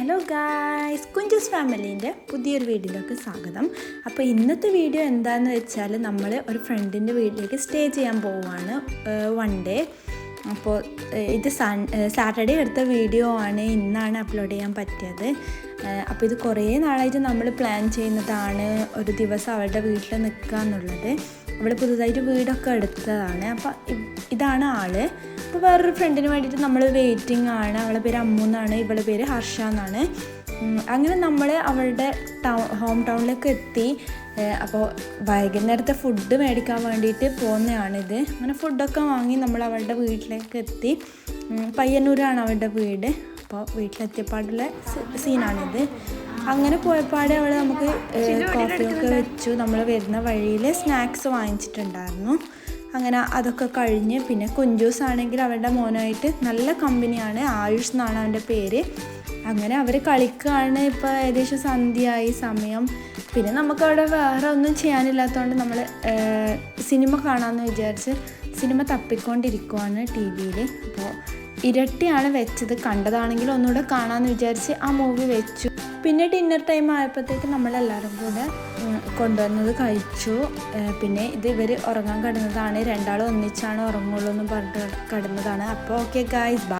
Hello guys കുഞ്ചസ് ഫാമിലീന്റെ പുതിയൊരു വീഡിയോയിലേക്ക് സ്വാഗതം. അപ്പോൾ ഇന്നത്തെ വീഡിയോ എന്താണെന്ന് വെച്ചാൽ നമ്മൾ ഒരു ഫ്രണ്ടിന്റെ വീട്ടിലേക്ക് സ്റ്റേ ചെയ്യാൻ പോവുകയാണ് വൺ ഡേ അപ്പോൾ ഇത് സൺ സാറ്റർഡേ എടുത്ത വീഡിയോ ആണ് ഇന്നാണ് അപ്ലോഡ് ചെയ്യാൻ പറ്റിയത്. അപ്പോൾ ഇത് കുറേ നാളായിട്ട് നമ്മൾ പ്ലാൻ ചെയ്യുന്നതാണ് ഒരു ദിവസം അവരുടെ വീട്ടിൽ നിൽക്കുക എന്നുള്ളത്. അവൾ പുതുതായിട്ട് വീടൊക്കെ എടുത്തതാണ്. അപ്പോൾ ഇതാണ് ആൾ. അപ്പോൾ വേറൊരു ഫ്രണ്ടിന് വേണ്ടിയിട്ട് നമ്മൾ വെയിറ്റിംഗ് ആണ്. അവളുടെ പേര് അമ്മു എന്നാണ്. ഇവളുടെ പേര് ഹർഷ എന്നാണ്. അങ്ങനെ നമ്മൾ അവളുടെ ടൗൺ ഹോം ടൗണിലേക്ക് എത്തി. അപ്പോൾ വൈകുന്നേരത്തെ ഫുഡ് മേടിക്കാൻ വേണ്ടിയിട്ട് പോകുന്നതാണിത് അങ്ങനെ ഫുഡൊക്കെ വാങ്ങി നമ്മൾ അവളുടെ വീട്ടിലേക്ക് എത്തി. പയ്യന്നൂരാണ് അവളുടെ വീട്. അപ്പോൾ വീട്ടിലെത്തിയപ്പാടുള്ള സീനാണിത്. അങ്ങനെ പോയപ്പാടെ അവൾ നമുക്ക് കോഫിയൊക്കെ വെച്ചു. നമ്മൾ വരുന്ന വഴിയിൽ സ്നാക്സ് വാങ്ങിച്ചിട്ടുണ്ടായിരുന്നു. അങ്ങനെ അതൊക്കെ കഴിഞ്ഞ് പിന്നെ കുഞ്ചൂസ് ആണെങ്കിൽ അവരുടെ മോനായിട്ട് നല്ല കമ്പനിയാണ്. ആയുഷ് എന്നാണ് അവന്റെ പേര്. അങ്ങനെ അവർ കളിക്കുകയാണ് ഇപ്പോൾ ഏകദേശം സന്ധ്യയായി സമയം. പിന്നെ നമുക്കവിടെ വേറെ ഒന്നും ചെയ്യാനില്ലാത്തതുകൊണ്ട് നമ്മൾ സിനിമ കാണാമെന്ന് വിചാരിച്ച് സിനിമ തപ്പിക്കൊണ്ടിരിക്കുവാണ് ടി വിയിൽ അപ്പോൾ ഇരട്ടിയാണ് വെച്ചത്. കണ്ടതാണെങ്കിൽ ഒന്നുകൂടെ കാണാമെന്ന് വിചാരിച്ച് ആ മൂവി വെച്ചു. പിന്നെ ഡിന്നർ ടൈം ആയപ്പോഴത്തേക്ക് നമ്മളെല്ലാവരും കൂടെ കൊണ്ടുവന്നത് കഴിച്ചു. പിന്നെ ഇത് ഇവർ ഉറങ്ങാൻ കിടന്നതാണ്. രണ്ടാളും ഒന്നിച്ചാണ് ഉറങ്ങുള്ളൂ എന്ന് പറഞ്ഞിട്ട് കിടന്നതാണ്. അപ്പോൾ ഓക്കെ ഗായ്സ്